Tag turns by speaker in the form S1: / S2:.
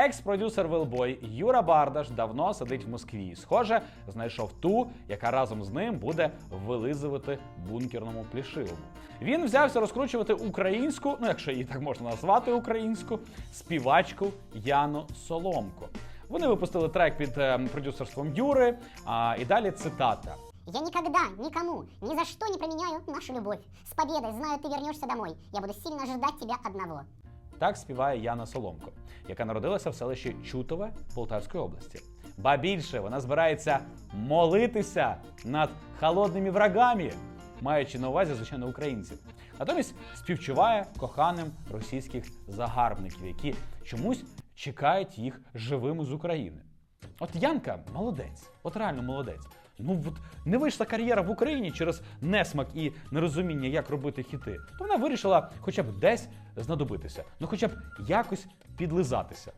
S1: Екс-продюсер Велбой Юра Бардаш давно сидить в Москві. Схоже, знайшов ту, яка разом з ним буде вилизувати бункерному плішивому. Він взявся розкручувати українську, ну якщо її так можна назвати українську, співачку Яну Соломко. Вони випустили трек під е, продюсерством Юри. А, і далі цитата.
S2: Я никогда никому ни за что не променяю нашу любовь. С победой, знаю, ты вернешься домой. Я буду сильно ожидать тебя одного.
S1: Так співає Яна Соломко, яка народилася в селищі Чутове Полтавської області. Ба більше вона збирається молитися над холодними врагами, маючи на увазі, звичайно, українців. Натомість співчуває коханим російських загарбників, які чомусь чекають їх живими з України. От Янка молодець, от реально молодець. Ну от не вийшла кар'єра в Україні через несмак і нерозуміння, як робити хіти. То вона вирішила хоча б десь знадобитися, ну хоча б якось підлизатися.